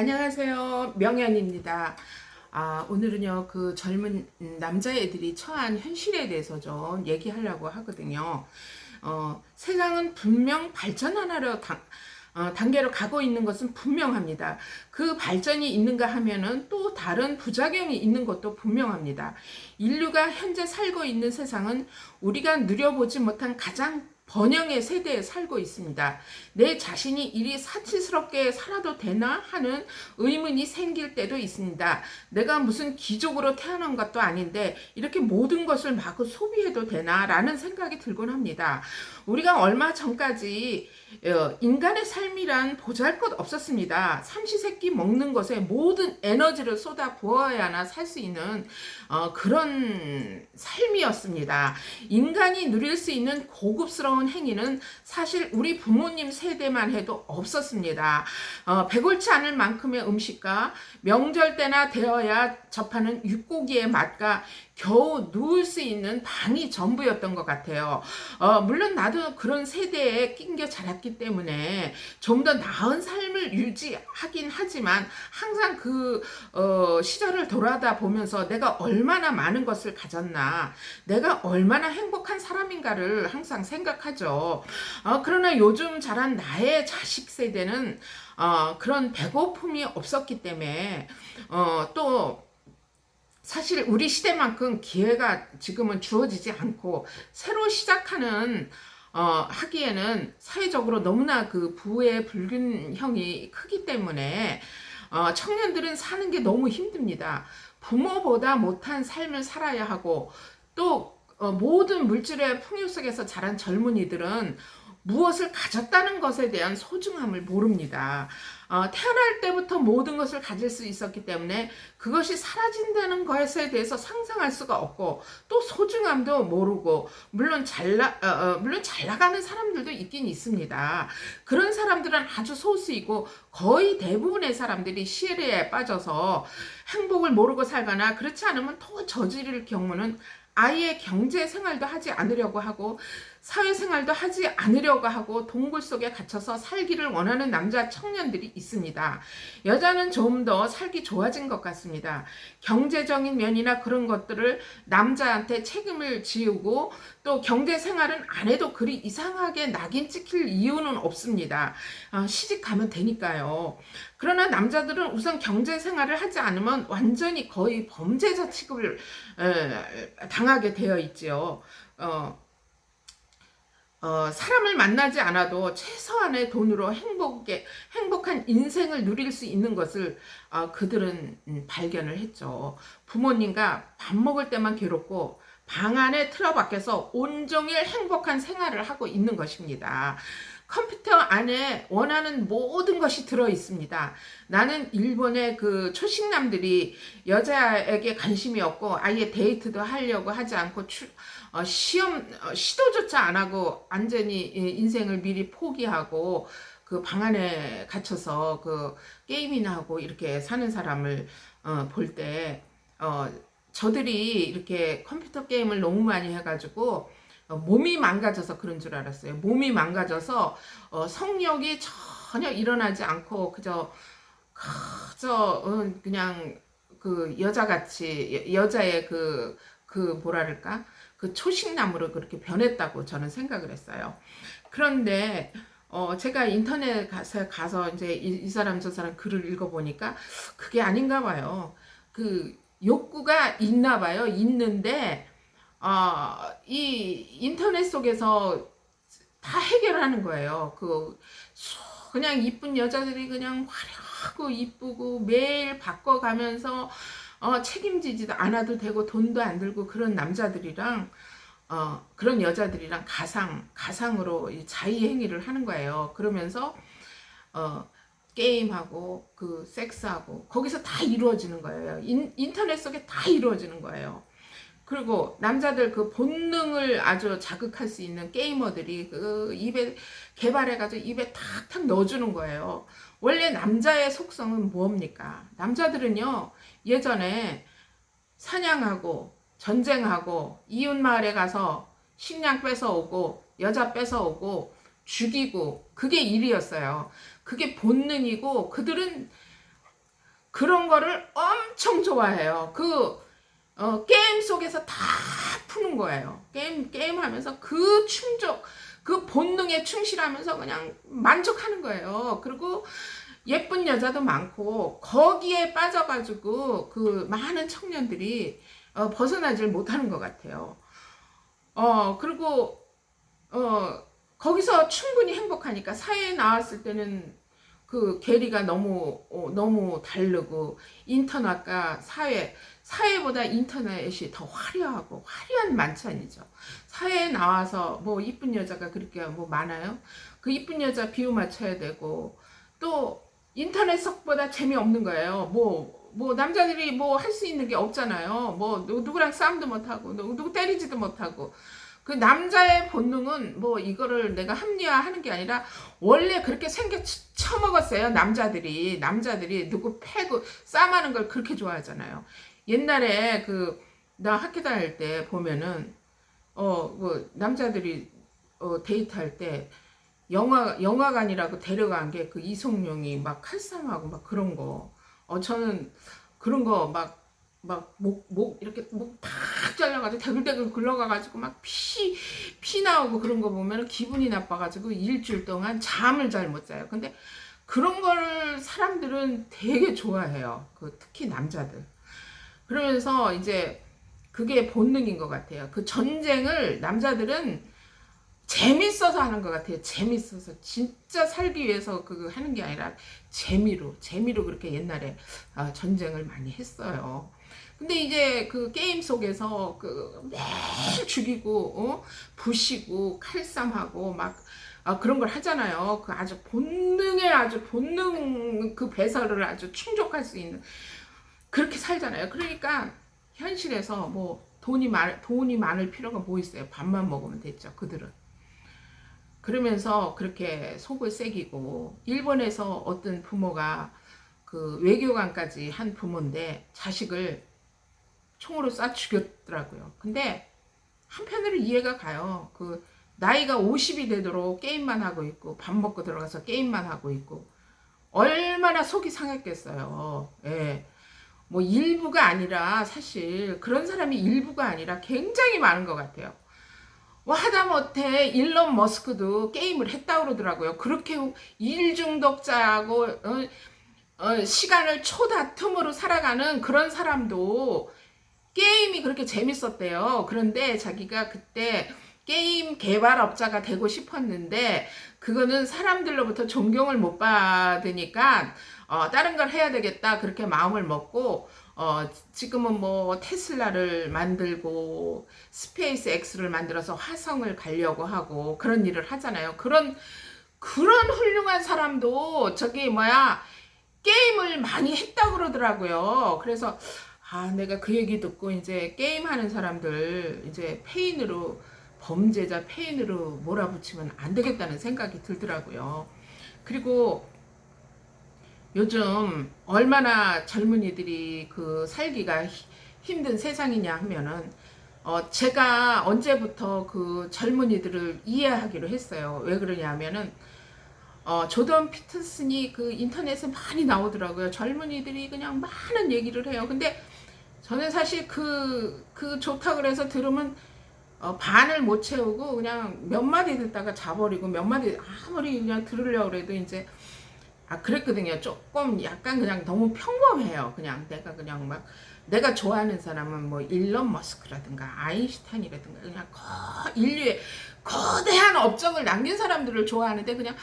안녕하세요. 명연입니다. 아, 오늘은요, 그 젊은 남자애들이 처한 현실에 대해서 좀 얘기하려고 하거든요. 어, 세상은 분명 발전 하나로 당, 어, 단계로 가고 있는 것은 분명합니다. 그 발전이 있는가 하면은 또 다른 부작용이 있는 것도 분명합니다. 인류가 현재 살고 있는 세상은 우리가 누려보지 못한 가장 번영의 세대에 살고 있습니다. 내 자신이 이리 사치스럽게 살아도 되나 하는 의문이 생길 때도 있습니다. 내가 무슨 기족으로 태어난 것도 아닌데 이렇게 모든 것을 마구 소비해도 되나 라는 생각이 들곤 합니다. 우리가 얼마 전까지 어, 인간의 삶이란 보잘 것 없었습니다. 삼시세끼 먹는 것에 모든 에너지를 쏟아 부어야나 살 수 있는 어, 그런 삶이었습니다. 인간이 누릴 수 있는 고급스러운 행위는 사실 우리 부모님 세대만 해도 없었습니다. 어, 배골치 않을 만큼의 음식과 명절 때나 되어야 접하는 육고기의 맛과 겨우 누울 수 있는 방이 전부였던 것 같아요. 어, 물론 나도 그런 세대에 낑겨 자랐기 때문에 좀 더 나은 삶을 유지하긴 하지만 항상 그 어, 시절을 돌아다 보면서 내가 얼마나 많은 것을 가졌나, 내가 얼마나 행복한 사람인가를 항상 생각하죠. 어, 그러나 요즘 자란 나의 자식 세대는 어, 그런 배고픔이 없었기 때문에 어, 또 사실 우리 시대만큼 기회가 지금은 주어지지 않고 새로 시작하는 어, 하기에는 사회적으로 너무나 그 부의 불균형이 크기 때문에 어, 청년들은 사는 게 너무 힘듭니다. 부모보다 못한 삶을 살아야 하고 또 어, 모든 물질의 풍요 속에서 자란 젊은이들은 무엇을 가졌다는 것에 대한 소중함을 모릅니다. 어, 태어날 때부터 모든 것을 가질 수 있었기 때문에 그것이 사라진다는 것에 대해서 상상할 수가 없고 또 소중함도 모르고 물론 잘나 어, 어, 물론 잘 나가는 사람들도 있긴 있습니다. 그런 사람들은 아주 소수이고 거의 대부분의 사람들이 시혜에 빠져서 행복을 모르고 살거나 그렇지 않으면 더 저지를 경우는 아예 경제 생활도 하지 않으려고 하고 사회생활도 하지 않으려고 하고 동굴 속에 갇혀서 살기를 원하는 남자 청년들이 있습니다. 여자는 좀 더 살기 좋아진 것 같습니다. 경제적인 면이나 그런 것들을 남자한테 책임을 지우고 또 경제 생활은 안 해도 그리 이상하게 낙인 찍힐 이유는 없습니다. 어, 시집 가면 되니까요. 그러나 남자들은 우선 경제 생활을 하지 않으면 완전히 거의 범죄자 취급을 에, 당하게 되어 있지요. 어, 어, 사람을 만나지 않아도 최소한의 돈으로 행복에, 행복한 인생을 누릴 수 있는 것을 어, 그들은 음, 발견을 했죠. 부모님과 밥 먹을 때만 괴롭고 방 안에 틀어박혀서 온종일 행복한 생활을 하고 있는 것입니다. 컴퓨터 안에 원하는 모든 것이 들어 있습니다. 나는 일본의 그 초식남들이 여자에게 관심이 없고 아예 데이트도 하려고 하지 않고 추, 어, 시험 어, 시도조차 안 하고 완전히 인생을 미리 포기하고 그 방 안에 갇혀서 그 게임이나 하고 이렇게 사는 사람을 어, 볼 때 어, 저들이 이렇게 컴퓨터 게임을 너무 많이 해가지고 어, 몸이 망가져서 그런 줄 알았어요. 몸이 망가져서 어, 성욕이 전혀 일어나지 않고 그저 그저 어, 그냥 그 여자같이 여자의 그그 그 뭐랄까 그 초식남으로 그렇게 변했다고 저는 생각을 했어요. 그런데 어, 제가 인터넷 가서, 가서 이제 이, 이 사람 저 사람 글을 읽어보니까 그게 아닌가 봐요. 그 욕구가 있나 봐요. 있는데, 어, 이 인터넷 속에서 다 해결하는 거예요. 그, 그냥 이쁜 여자들이 그냥 화려하고 이쁘고 매일 바꿔가면서 어, 책임지지도 않아도 되고 돈도 안 들고 그런 남자들이랑 어, 그런 여자들이랑 가상 가상으로 자의 행위를 하는 거예요. 그러면서 어, 게임하고 그 섹스하고 거기서 다 이루어지는 거예요. 인, 인터넷 속에 다 이루어지는 거예요. 그리고 남자들 그 본능을 아주 자극할 수 있는 게이머들이 그 입에 개발해가지고 입에 탁탁 넣어주는 거예요. 원래 남자의 속성은 뭡니까? 남자들은요, 예전에 사냥하고 전쟁하고 이웃 마을에 가서 식량 뺏어오고 여자 뺏어오고 죽이고 그게 일이었어요. 그게 본능이고 그들은 그런 거를 엄청 좋아해요. 그 어, 게임 속에서 다 푸는 거예요. 게임 게임 하면서 그 충족 그 본능에 충실하면서 그냥 만족하는 거예요. 그리고 예쁜 여자도 많고 거기에 빠져가지고 그 많은 청년들이 어, 벗어나질 못하는 것 같아요. 어 그리고 어 거기서 충분히 행복하니까 사회에 나왔을 때는 그 괴리가 너무 어, 너무 다르고 인터넷과 사회 사회보다 인터넷이 더 화려하고 화려한 만찬이죠. 사회에 나와서 뭐 이쁜 여자가 그렇게 뭐 많아요. 그 이쁜 여자 비유 맞춰야 되고 또 인터넷 속보다 재미없는 거예요. 뭐 뭐 남자들이 뭐 할 수 있는 게 없잖아요. 뭐 누- 누구랑 싸움도 못 하고 누구 누구 때리지도 못하고 그 남자의 본능은 뭐 이거를 내가 합리화하는 게 아니라 원래 그렇게 생겨 쳐- 처먹었어요. 남자들이 남자들이 누구 패고 싸움하는 걸 그렇게 좋아하잖아요. 옛날에 그 나 학교 다닐 때 보면은 어뭐 남자들이 어 데이트할 때 영화 영화관이라고 데려간 게 그 이송룡이 막 칼싸움하고 막 그런 거. 어 저는 그런 거 막 막 목 목 이렇게 목 팍 잘라가지고 대글대글 굴러가가지고 막 피 피 나오고 그런 거 보면 기분이 나빠가지고 일주일 동안 잠을 잘 못 자요. 근데 그런 걸 사람들은 되게 좋아해요. 그 특히 남자들. 그러면서 이제 그게 본능인 것 같아요. 그 전쟁을 남자들은 재밌어서 하는 것 같아요. 재밌어서 진짜 살기 위해서 그 하는 게 아니라 재미로 재미로 그렇게 옛날에 아, 전쟁을 많이 했어요. 근데 이제 그 게임 속에서 그 매일 죽이고 어? 부시고 칼싸움하고 막 아, 그런 걸 하잖아요. 그 아주 본능에 아주 본능 그 배설을 아주 충족할 수 있는 그렇게 살잖아요. 그러니까 현실에서 뭐 돈이 많 돈이 많을 필요가 뭐 있어요. 밥만 먹으면 됐죠. 그들은. 그러면서 그렇게 속을 새기고 일본에서 어떤 부모가 그 외교관까지 한 부모인데 자식을 총으로 쏴 죽였더라고요. 근데 한편으로 이해가 가요. 그 나이가 50이 되도록 게임만 하고 있고 밥 먹고 들어가서 게임만 하고 있고 얼마나 속이 상했겠어요. 예. 뭐 일부가 아니라 사실 그런 사람이 일부가 아니라 굉장히 많은 것 같아요. 뭐 하다못해 일론 머스크도 게임을 했다 그러더라고요. 그렇게 일 중독자하고 어, 어, 시간을 초다툼으로 살아가는 그런 사람도 게임이 그렇게 재밌었대요. 그런데 자기가 그때 게임 개발업자가 되고 싶었는데 그거는 사람들로부터 존경을 못 받으니까 어, 다른 걸 해야 되겠다 그렇게 마음을 먹고 어, 지금은 뭐 테슬라를 만들고 스페이스 X를 만들어서 화성을 가려고 하고 그런 일을 하잖아요. 그런 그런 훌륭한 사람도 저기 뭐야 게임을 많이 했다 그러더라고요. 그래서 아 내가 그 얘기 듣고 이제 게임 하는 사람들 이제 페인으로 범죄자 페인으로 몰아붙이면 안 되겠다는 생각이 들더라고요. 그리고 요즘 얼마나 젊은이들이 그 살기가 히- 힘든 세상이냐 하면은 어 제가 언제부터 그 젊은이들을 이해하기로 했어요. 왜 그러냐 하면은 어 조던 피터슨이 그 인터넷에 많이 나오더라고요. 젊은이들이 그냥 많은 얘기를 해요. 근데 저는 사실 그, 그 좋다 그래서 들으면 어, 반을 못 채우고 그냥 몇 마디 듣다가 자버리고 몇 마디 아무리 그냥 들으려고 그래도 이제 아 그랬거든요. 조금 약간 그냥 너무 평범해요. 그냥 내가 그냥 막 내가 좋아하는 사람은 뭐 일론 머스크라든가 아인슈타인이라든가 그냥 거, 인류의 거대한 업적을 남긴 사람들을 좋아하는데 그냥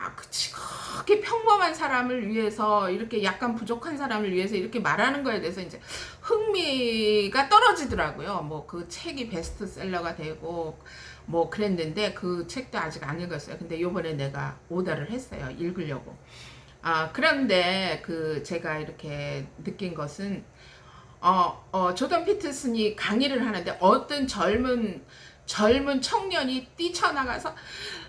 아 그치 그렇게 평범한 사람을 위해서 이렇게 약간 부족한 사람을 위해서 이렇게 말하는 거에 대해서 이제 흥미가 떨어지더라고요. 뭐 그 책이 베스트셀러가 되고 뭐 그랬는데 그 책도 아직 안 읽었어요. 근데 요번에 내가 오더를 했어요. 읽으려고. 아, 그런데 그 제가 이렇게 느낀 것은 어, 어, 조던 피터슨이 강의를 하는데 어떤 젊은 젊은 청년이 뛰쳐나가서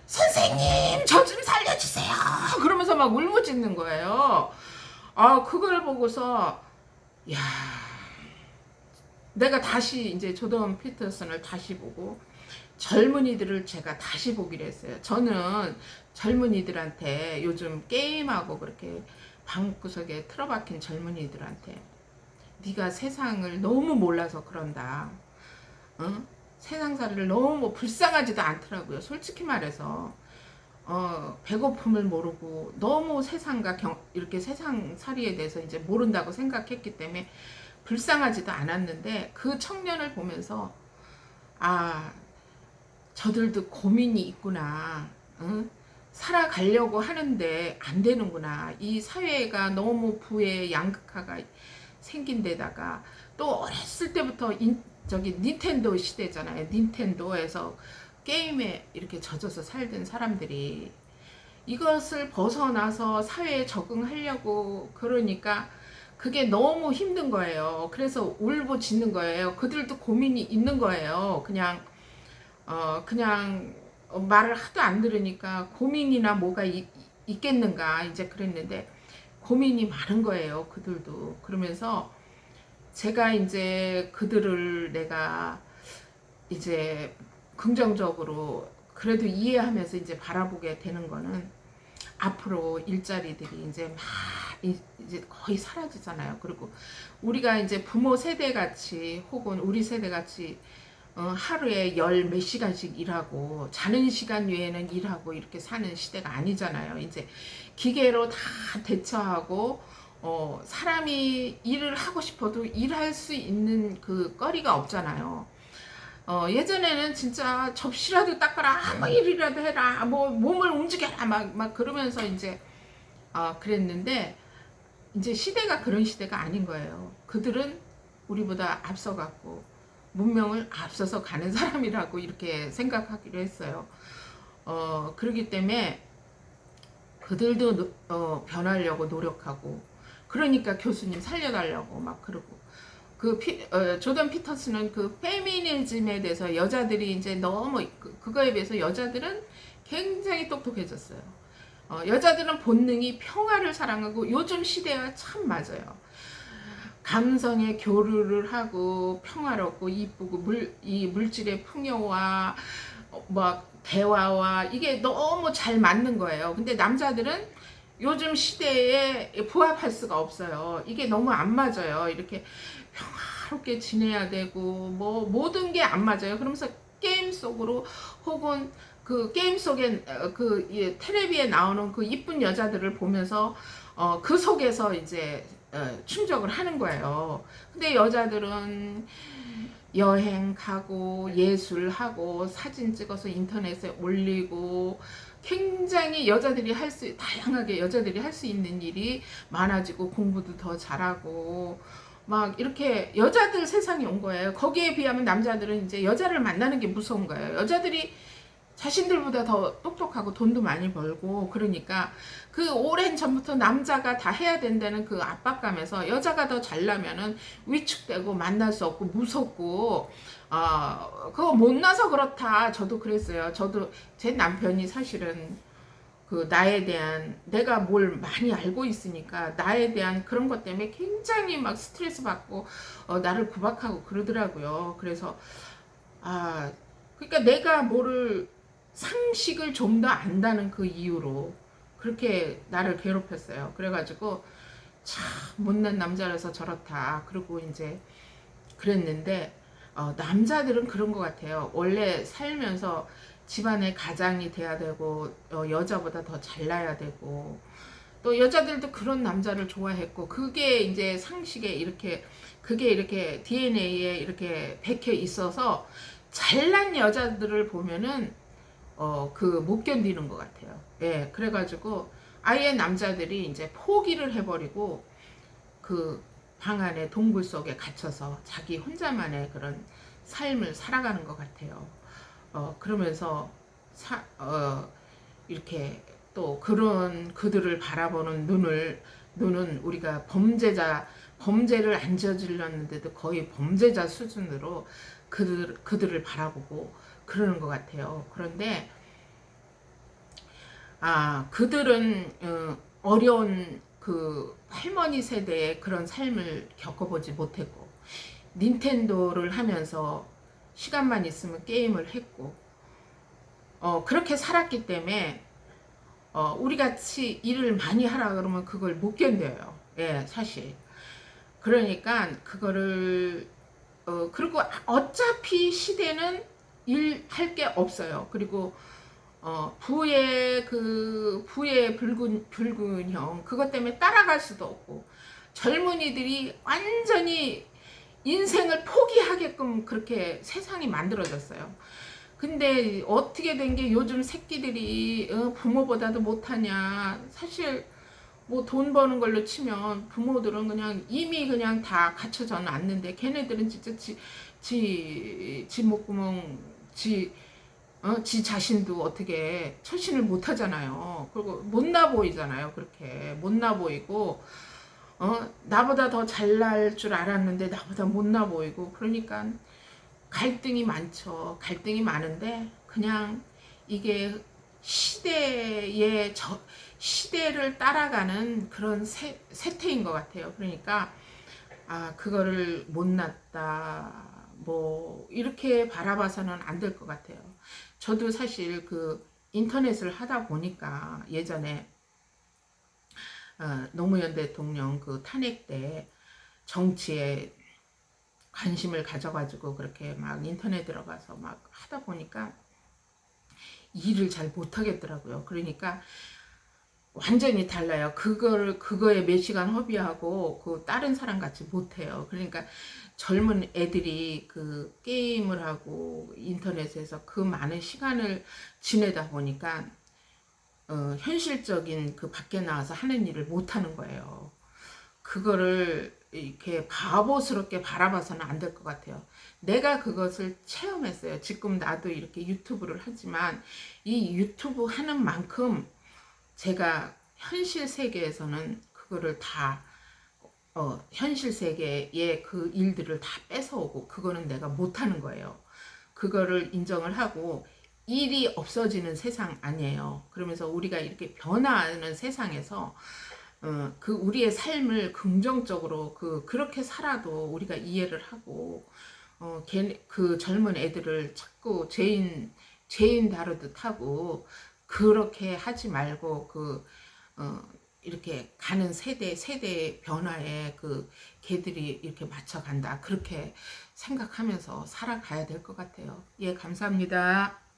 선생님 저 좀 살려주세요 그러면서 막 울부짖는 거예요. 아 그걸 보고서 야 내가 다시 이제 조던 피터슨을 다시 보고 젊은이들을 제가 다시 보기로 했어요. 저는 젊은이들한테 요즘 게임하고 그렇게 방구석에 틀어박힌 젊은이들한테 네가 세상을 너무 몰라서 그런다. 어? 세상살이를 너무 불쌍하지도 않더라고요. 솔직히 말해서 어, 배고픔을 모르고 너무 세상과 경, 이렇게 세상살이에 대해서 이제 모른다고 생각했기 때문에 불쌍하지도 않았는데 그 청년을 보면서 아 저들도 고민이 있구나. 응? 살아가려고 하는데 안 되는구나. 이 사회가 너무 부의 양극화가 생긴 데다가 또 어렸을 때부터 인, 저기 닌텐도 시대잖아요. 닌텐도에서 게임에 이렇게 젖어서 살던 사람들이 이것을 벗어나서 사회에 적응하려고 그러니까 그게 너무 힘든 거예요. 그래서 울부짖는 거예요. 그들도 고민이 있는 거예요. 그냥 어 그냥 말을 하도 안 들으니까 고민이나 뭐가 있, 있겠는가 이제 그랬는데 고민이 많은 거예요. 그들도 그러면서 제가 이제 그들을 내가 이제 긍정적으로 그래도 이해하면서 이제 바라보게 되는 거는 앞으로 일자리들이 이제 막 이제 거의 사라지잖아요. 그리고 우리가 이제 부모 세대 같이 혹은 우리 세대 같이 어, 하루에 열 몇 시간씩 일하고 자는 시간 외에는 일하고 이렇게 사는 시대가 아니잖아요. 이제 기계로 다 대처하고 어, 사람이 일을 하고 싶어도 일할 수 있는 그 거리가 없잖아요. 어, 예전에는 진짜 접시라도 닦아라, 뭐 일이라도 해라, 뭐 몸을 움직여라, 막, 막 그러면서 이제, 어, 그랬는데, 이제 시대가 그런 시대가 아닌 거예요. 그들은 우리보다 앞서갔고, 문명을 앞서서 가는 사람이라고 이렇게 생각하기로 했어요. 어, 그렇기 때문에 그들도 노, 어, 변하려고 노력하고, 그러니까 교수님 살려달라고 막 그러고, 그 피, 어, 조던 피터스는 그 페미니즘에 대해서 여자들이 이제 너무 그, 그거에 비해서 여자들은 굉장히 똑똑해졌어요. 어, 여자들은 본능이 평화를 사랑하고 요즘 시대와 참 맞아요. 감성의 교류를 하고 평화롭고 이쁘고 물, 이 물질의 풍요와 어, 막 대화와 이게 너무 잘 맞는 거예요. 근데 남자들은 요즘 시대에 부합할 수가 없어요. 이게 너무 안 맞아요. 이렇게 평화롭게 지내야 되고 뭐 모든 게 안 맞아요. 그러면서 게임 속으로 혹은 그 게임 속에 어, 그 예, 텔레비에 나오는 그 이쁜 여자들을 보면서 어, 그 속에서 이제 어, 충족을 하는 거예요. 근데 여자들은 여행 가고 예술하고 사진 찍어서 인터넷에 올리고 굉장히 여자들이 할 수 다양하게 여자들이 할 수 있는 일이 많아지고 공부도 더 잘하고 막 이렇게 여자들 세상이 온 거예요. 거기에 비하면 남자들은 이제 여자를 만나는 게 무서운 거예요. 여자들이 자신들보다 더 똑똑하고 돈도 많이 벌고 그러니까 그 오랜 전부터 남자가 다 해야 된다는 그 압박감에서 여자가 더 잘나면은 위축되고 만날 수 없고 무섭고 어 그거 못나서 그렇다 저도 그랬어요 저도 제 남편이 사실은 그 나에 대한 내가 뭘 많이 알고 있으니까 나에 대한 그런 것 때문에 굉장히 막 스트레스 받고 어, 나를 구박하고 그러더라고요. 그래서 아 그러니까 내가 뭐를 상식을 좀 더 안다는 그 이유로 그렇게 나를 괴롭혔어요. 그래가지고 참 못난 남자라서 저렇다. 그리고 이제 그랬는데 어, 남자들은 그런 것 같아요. 원래 살면서 집안의 가장이 돼야 되고 어, 여자보다 더 잘나야 되고 또 여자들도 그런 남자를 좋아했고 그게 이제 상식에 이렇게 그게 이렇게 DNA에 이렇게 박혀 있어서 잘난 여자들을 보면은 어 그 못 견디는 것 같아요. 예, 그래가지고 아예 남자들이 이제 포기를 해버리고 그 방 안에 동굴 속에 갇혀서 자기 혼자만의 그런 삶을 살아가는 것 같아요. 어, 그러면서 사, 어, 이렇게 또 그런 그들을 바라보는 눈을 눈은 우리가 범죄자 범죄를 안 저질렀는데도 거의 범죄자 수준으로 그들 그들을 바라보고 그러는 것 같아요. 그런데 아 그들은 어, 어려운 그 할머니 세대의 그런 삶을 겪어보지 못했고 닌텐도를 하면서 시간만 있으면 게임을 했고 어, 그렇게 살았기 때문에 어, 우리 같이 일을 많이 하라 그러면 그걸 못 견뎌요. 예, 사실. 그러니까 그거를 어 그리고 어차피 시대는 일 할 게 없어요. 그리고 어 부의 그 부의 붉은 붉은형 그것 때문에 따라갈 수도 없고 젊은이들이 완전히 인생을 포기하게끔 그렇게 세상이 만들어졌어요. 근데 어떻게 된 게 요즘 새끼들이 어, 부모보다도 못하냐 사실 뭐 돈 버는 걸로 치면 부모들은 그냥 이미 그냥 다 갖춰져 놨는데 걔네들은 진짜 지, 지, 지 목구멍, 지, 어, 지 자신도 어떻게 처신을 못 하잖아요. 그리고 못나 보이잖아요. 그렇게. 못나 보이고, 어, 나보다 더 잘날 줄 알았는데 나보다 못나 보이고, 그러니까 갈등이 많죠. 갈등이 많은데, 그냥 이게 시대의 저, 시대를 따라가는 그런 세, 세태인 것 같아요. 그러니까 아 그거를 못났다 뭐 이렇게 바라봐서는 안 될 것 같아요. 저도 사실 그 인터넷을 하다 보니까 예전에 어, 노무현 대통령 그 탄핵 때 정치에 관심을 가져가지고 그렇게 막 인터넷 들어가서 막 하다 보니까 일을 잘 못하겠더라고요. 그러니까 완전히 달라요. 그거를 그거에 몇 시간 허비하고 그 다른 사람 같이 못해요. 그러니까 젊은 애들이 그 게임을 하고 인터넷에서 그 많은 시간을 지내다 보니까 어, 현실적인 그 밖에 나와서 하는 일을 못 하는 거예요. 그거를 이렇게 바보스럽게 바라봐서는 안 될 것 같아요. 내가 그것을 체험했어요. 지금 나도 이렇게 유튜브를 하지만 이 유튜브 하는 만큼 제가 현실 세계에서는 그거를 다 어, 현실 세계의 그 일들을 다 뺏어오고 그거는 내가 못하는 거예요. 그거를 인정을 하고 일이 없어지는 세상 아니에요. 그러면서 우리가 이렇게 변화하는 세상에서 어, 그 우리의 삶을 긍정적으로 그 그렇게 살아도 우리가 이해를 하고 어, 걔, 그 젊은 애들을 자꾸 죄인 죄인 다루듯 하고 그렇게 하지 말고 그 어, 이렇게 가는 세대 세대 변화에 그 개들이 이렇게 맞춰 간다 그렇게 생각하면서 살아가야 될 것 같아요. 예 감사합니다.